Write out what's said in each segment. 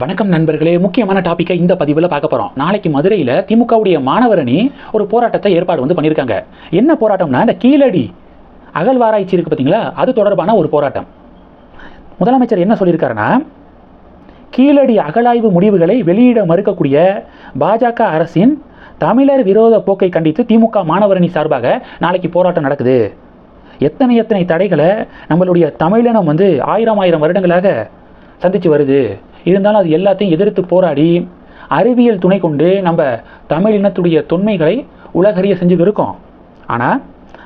வணக்கம் நண்பர்களே முக்கியமான டாப்பிக்கை இந்த பதிவில் பார்க்க போகிறோம் நாளைக்கு மதுரையில் திமுகவுடைய மாணவரணி ஒரு போராட்டத்தை ஏற்பாடு வந்து பண்ணியிருக்காங்க. என்ன போராட்டம்னா இந்த கீழடி அகழ்வாராய்ச்சி இருக்குது பார்த்தீங்களா அது தொடர்பான ஒரு போராட்டம். முதலமைச்சர் என்ன சொல்லியிருக்காருன்னா கீழடி அகழாய்வு முடிவுகளை வெளியிட மறுக்கக்கூடிய பாஜக அரசின் தமிழர் விரோத போக்கை கண்டித்து திமுக மாணவரணி சார்பாக நாளைக்கு போராட்டம் நடக்குது. எத்தனை எத்தனை தடைகளை நம்மளுடைய தமிழினம் வந்து ஆயிரம் ஆயிரம் வருடங்களாக சந்தித்து வருது. இருந்தாலும் அது எல்லாத்தையும் எதிர்த்து போராடி அறிவியல் துணை கொண்டு நம்ம தமிழ் இனத்துடைய தொன்மைகளை உலகறிய செஞ்சுட்டு இருக்கோம். ஆனால்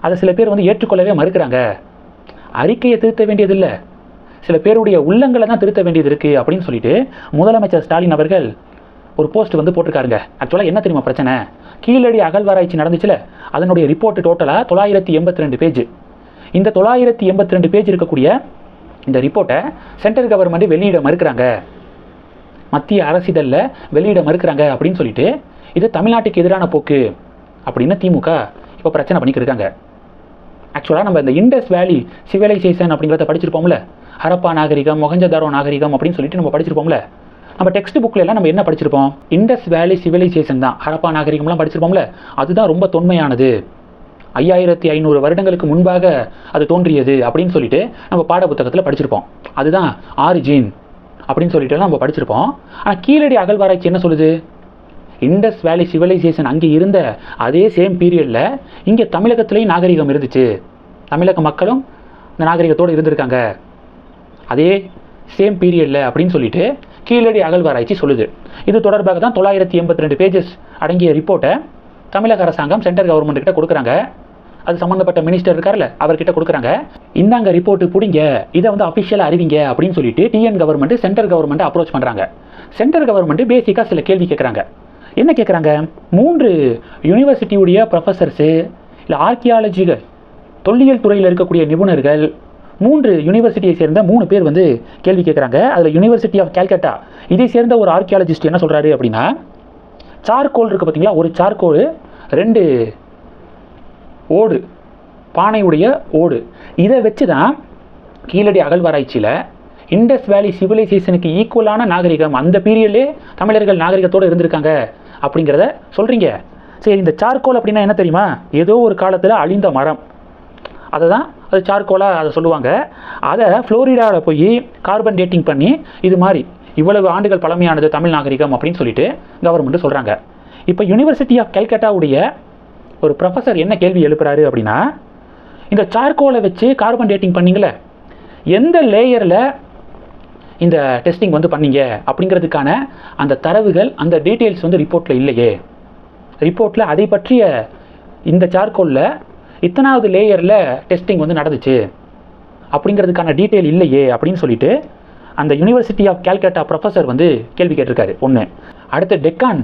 அதை சில பேர் வந்து ஏற்றுக்கொள்ளவே மறுக்கிறாங்க. அறிக்கையை திருத்த வேண்டியதில்லை. சில பேருடைய உள்ளங்களை தான் திருத்த வேண்டியது இருக்குது அப்படின்னு சொல்லிட்டு முதலமைச்சர் ஸ்டாலின் அவர்கள் ஒரு போஸ்ட் வந்து போட்டிருக்காருங்க. ஆக்சுவலாக என்ன தெரியுமா பிரச்சனை? கீழடி அகழ்வாராய்ச்சி நடந்துச்சுல? அதனுடைய ரிப்போர்ட் டோட்டலாக தொள்ளாயிரத்தி எண்பத்தி ரெண்டு பேஜ் இந்த தொள்ளாயிரத்தி எண்பத்தி ரெண்டு பேஜ் இருக்கக்கூடிய இந்த ரிப்போர்ட்டை சென்ட்ரல் கவர்மெண்ட் வெளியிட மறுக்கிறாங்க. மத்திய அரசிதழில் வெளியிட மறுக்கிறாங்க அப்படின்னு சொல்லிட்டு இது தமிழ்நாட்டுக்கு எதிரான போக்கு அப்படின்னு திமுக இப்போ பிரச்சனை பண்ணிக்கிட்டு இருக்காங்க. ஆக்சுவலாக நம்ம இந்த இண்டஸ் வேலி சிவிலைசேஷன் அப்படிங்கிறத படிச்சிருப்போம்ல. ஹரப்பா நாகரிகம் மொகஞ்சதாரோ நாகரிகம் அப்படின்னு சொல்லிட்டு நம்ம படிச்சிருப்போம்ல. நம்ம டெக்ஸ்ட் புக்கில் எல்லாம் நம்ம என்ன படிச்சிருப்போம்? இண்டஸ் வேலி சிவிலைசேஷன் தான். ஹரப்பா நாகரிகம்லாம் படிச்சிருப்போம்ல. அதுதான் ரொம்ப தொன்மையானது. ஐயாயிரத்தி ஐநூறு வருடங்களுக்கு முன்பாக அது தோன்றியது அப்படின்னு சொல்லிட்டு நம்ம பாட புத்தகத்தில் படிச்சிருப்போம். அதுதான் ஆரிஜின் அப்படின்னு சொல்லிட்டு நம்ம படிச்சிருப்போம். ஆனால் கீழடி அகழ்வாராய்ச்சி என்ன சொல்லுது? இண்டஸ் வேலி சிவிலைசேஷன் அங்கே இருந்த அதே சேம் பீரியடில் இங்கே தமிழகத்துலேயும் நாகரிகம் இருந்துச்சு. தமிழக மக்களும் இந்த நாகரிகத்தோடு இருந்திருக்காங்க. அதே சேம் பீரியடில் அப்படின்னு சொல்லிட்டு கீழடி அகழ்வாராய்ச்சி சொல்லுது. இது தொடர்பாக தான் தொள்ளாயிரத்தி எண்பத்தி ரெண்டு பேஜஸ் அடங்கிய ரிப்போர்ட்டை தமிழக அரசாங்கம் சென்ட்ரல் கவர்மெண்ட் கிட்ட கொடுக்குறாங்க. அது சம்மந்தப்பட்ட மினிஸ்டர் இருக்கார்ல அவர்கிட்ட கொடுக்குறாங்க. இந்தாங்க ரிப்போர்ட் பிடிங்க இதை வந்து அஃபிஷியலாக அறிவிங்க அப்படின்னு சொல்லிட்டு TN government central government approach பண்ணுறாங்க சென்ட்ரல் கவர்மெண்ட் பேசிக்காக சில கேள்வி கேட்குறாங்க என்ன கேட்குறாங்க மூன்று யூனிவர்சிட்டியுடைய ப்ரொஃபஸர்ஸு இல்லை ஆர்கியாலஜிகள் தொல்லியல் துறையில் இருக்கக்கூடிய நிபுணர்கள் மூன்று யூனிவர்சிட்டியை சேர்ந்த மூணு பேர் வந்து கேள்வி கேட்குறாங்க அதில் யூனிவர்சிட்டி ஆஃப் கேல்கட்டா இதை சேர்ந்த ஒரு ஆர்கியாலஜிஸ்ட் என்ன சொல்கிறாரு அப்படின்னா சார்கோல் இருக்குது பார்த்தீங்களா ஒரு சார்கோல் ரெண்டு ஓடு. பானையுடைய ஓடு. இதை வச்சு தான் கீழடி அகழ்வாராய்ச்சியில் இண்டஸ் வேலி சிவிலைசேஷனுக்கு ஈக்குவலான நாகரிகம் அந்த பீரியட்லே தமிழர்கள் நாகரிகத்தோடு இருந்திருக்காங்க அப்படிங்கிறத சொல்கிறீங்க சரி இந்த சார்கோல் அப்படின்னா என்ன தெரியுமா? ஏதோ ஒரு காலத்தில் அழிந்த மரம். அதை தான் அது சார்கோலாக அதை சொல்லுவாங்க. அதை ஃப்ளோரிடாவில் போய் கார்பன் டேட்டிங் பண்ணி இது மாதிரி இவ்வளவு ஆண்டுகள் பழமையானது தமிழ் நாகரிகம் அப்படின்னு சொல்லிட்டு கவர்மெண்ட்டு சொல்கிறாங்க இப்போ யூனிவர்சிட்டி ஆஃப் கல்கட்டாவுடைய ஒரு ப்ரொஃபஸர் என்ன கேள்வி எழுப்புறாரு அப்படின்னா இந்த சார்கோலை வச்சு கார்பன் டேட்டிங் பண்ணிங்களே எந்த லேயரில் இந்த டெஸ்டிங் வந்து பண்ணீங்க அப்படிங்கிறதுக்கான அந்த தரவுகள் அந்த டீட்டெயில்ஸ் வந்து ரிப்போர்ட்டில் இல்லையே. ரிப்போர்ட்டில் அதை பற்றிய இந்த சார்கோலில் இத்தனாவது லேயரில் டெஸ்டிங் வந்து நடந்துச்சு. அப்படிங்கிறதுக்கான டீட்டெயில் இல்லையே அப்படின்னு சொல்லிட்டு அந்த யூனிவர்சிட்டி ஆஃப் கேல்கட்டா ப்ரொஃபஸர் வந்து கேள்வி கேட்டிருக்காரு. ஒன்று அடுத்து டெக்கான்.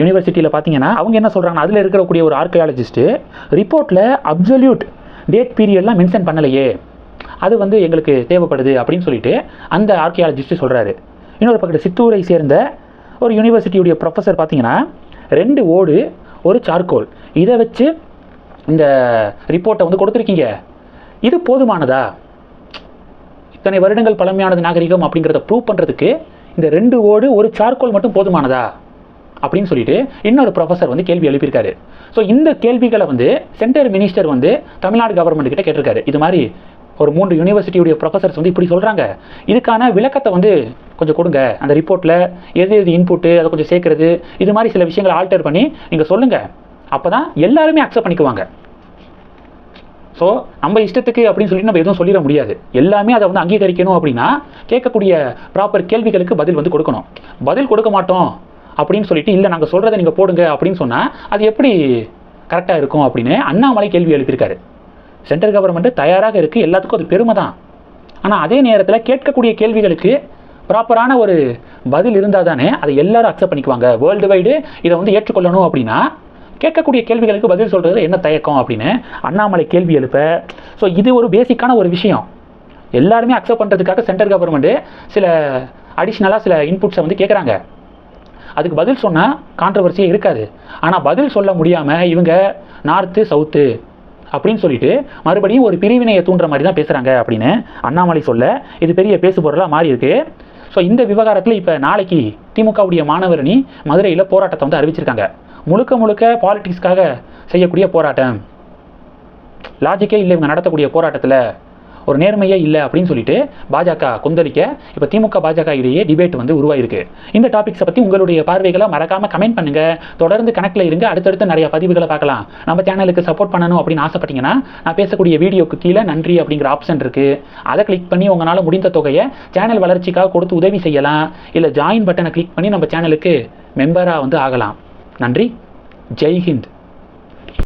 யூனிவர்சிட்டியில் பார்த்தீங்கன்னா அவங்க என்ன சொல்கிறாங்க அதில் இருக்கக்கூடிய ஒரு ஆர்கியாலஜிஸ்ட்டு ரிப்போர்ட்டில் அப்சல்யூட் டேட் பீரியட்லாம் மென்ஷன் பண்ணலையே. அது வந்து எங்களுக்கு தேவைப்படுது அப்படின்னு சொல்லிட்டு அந்த ஆர்கியாலஜிஸ்ட்டு சொல்கிறாரு இன்னொரு பக்கத்தில் சித்தூரை சேர்ந்த ஒரு யூனிவர்சிட்டியுடைய ப்ரொஃபஸர் பார்த்தீங்கன்னா ரெண்டு ஓடு ஒரு சார்கோல் இதை வச்சு இந்த ரிப்போர்ட்டை வந்து கொடுத்துருக்கீங்க. இது போதுமானதா? இத்தனை வருடங்கள் பழமையானது நாகரிகம் அப்படிங்கிறத ப்ரூவ் பண்ணுறதுக்கு இந்த ரெண்டு ஓடு ஒரு சார்கோல் மட்டும் போதுமானதா? அப்படின்னு சொல்லிட்டு இன்னொரு ப்ரொஃபஸர் வந்து கேள்வி எழுப்பியிருக்காரு. ஸோ இந்த கேள்விகளை வந்து சென்டர் மினிஸ்டர் வந்து தமிழ்நாடு கவர்மெண்ட் கிட்ட கேட்டிருக்காரு. இது மாதிரி ஒரு மூன்று யூனிவர்சிட்டியுடைய ப்ரொஃபஸர்ஸ் வந்து இப்படி சொல்கிறாங்க இதுக்கான விளக்கத்தை வந்து கொஞ்சம் கொடுங்க. அந்த ரிப்போர்ட்டில் எது எது இன்புட்டு அதை கொஞ்சம் சேர்க்குறது இது மாதிரி சில விஷயங்களை ஆல்டர் பண்ணி நீங்கள் சொல்லுங்கள் அப்போ தான் எல்லாருமே அக்செப்ட் பண்ணிக்குவாங்க. ஸோ நம்ம இஷ்டத்துக்கு அப்படின்னு சொல்லிட்டு நம்ம எதுவும் சொல்லிட முடியாது. எல்லாமே அதை வந்து அங்கீகரிக்கணும் அப்படின்னா கேட்கக்கூடிய ப்ராப்பர் கேள்விகளுக்கு பதில் வந்து கொடுக்கணும். பதில் கொடுக்க மாட்டோம். அப்படின்னு சொல்லிட்டு இல்லை நாங்கள் சொல்கிறத நீங்கள் போடுங்க அப்படின்னு சொன்னால் அது எப்படி கரெக்டாக இருக்கும் அப்படின்னு அண்ணாமலை கேள்வி எழுப்பியிருக்காரு. சென்ட்ரல் கவர்மெண்ட்டு தயாராக இருக்குது எல்லாத்துக்கும் அது பெருமை தான். ஆனால் அதே நேரத்தில் கேட்கக்கூடிய கேள்விகளுக்கு ப்ராப்பரான ஒரு பதில் இருந்தால் தானே அதை எல்லாரும் அக்செப்ட் பண்ணிக்குவாங்க. வேர்ல்டு வைடு இதை வந்து ஏற்றுக்கொள்ளணும் அப்படின்னா கேட்கக்கூடிய கேள்விகளுக்கு பதில் சொல்கிறது என்ன தயக்கம் அப்படின்னு அண்ணாமலை கேள்வி எழுப்ப. ஸோ இது ஒரு பேசிக்கான ஒரு விஷயம். எல்லாருமே அக்செப்ட் பண்ணுறதுக்காக சென்ட்ரல் கவர்மெண்ட்டு சில அடிஷ்னலாக சில இன்புட்ஸை வந்து கேட்குறாங்க அதுக்கு பதில் சொன்னால் கான்ட்ரவர்சியே இருக்காது. ஆனால் பதில் சொல்ல முடியாமல் இவங்க நார்த்து சவுத்து அப்படின்னு சொல்லிட்டு மறுபடியும் ஒரு பிரிவினையை தூண்டுற மாதிரி தான் பேசுகிறாங்க அப்படின்னு அண்ணாமலை சொல்ல இது பெரிய பேசு பொருளாக மாறி இருக்கு. ஸோ இந்த விவகாரத்தில் இப்போ நாளைக்கு திமுகவுடைய மாணவரணி மதுரையில் போராட்டத்தை வந்து அறிவிச்சிருக்காங்க. முழுக்க முழுக்க பாலிட்டிக்ஸ்க்காக செய்யக்கூடிய போராட்டம். லாஜிக்கே இல்லை இவங்க நடத்தக்கூடிய போராட்டத்தில் ஒரு நேர்மையே இல்லை அப்படின்னு சொல்லிட்டு பாஜக கொந்தளிக்க இப்போ திமுக பாஜக இடையே டிபேட் வந்து உருவாயிருக்கு. இந்த டாபிக்ஸை பற்றி உங்களுடைய பார்வைகளை மறக்காமல் கமெண்ட் பண்ணுங்க. தொடர்ந்து கணக்கில் இருங்க. அடுத்தடுத்து நிறைய பதிவுகளை பார்க்கலாம். நம்ம சேனலுக்கு சப்போர்ட் பண்ணணும் அப்படின்னு ஆசைப்பட்டீங்கன்னா நான் பேசக்கூடிய வீடியோக்கு கீழே நன்றி அப்படிங்கிற ஆப்ஷன் இருக்குது அதை கிளிக் பண்ணி உங்களால் முடிந்த தொகையை சேனல் வளர்ச்சிக்காக கொடுத்து உதவி செய்யலாம். இல்லை ஜாயின் பட்டனை கிளிக் பண்ணி நம்ம சேனலுக்கு மெம்பராக வந்து ஆகலாம். நன்றி. ஜெய்ஹிந்த்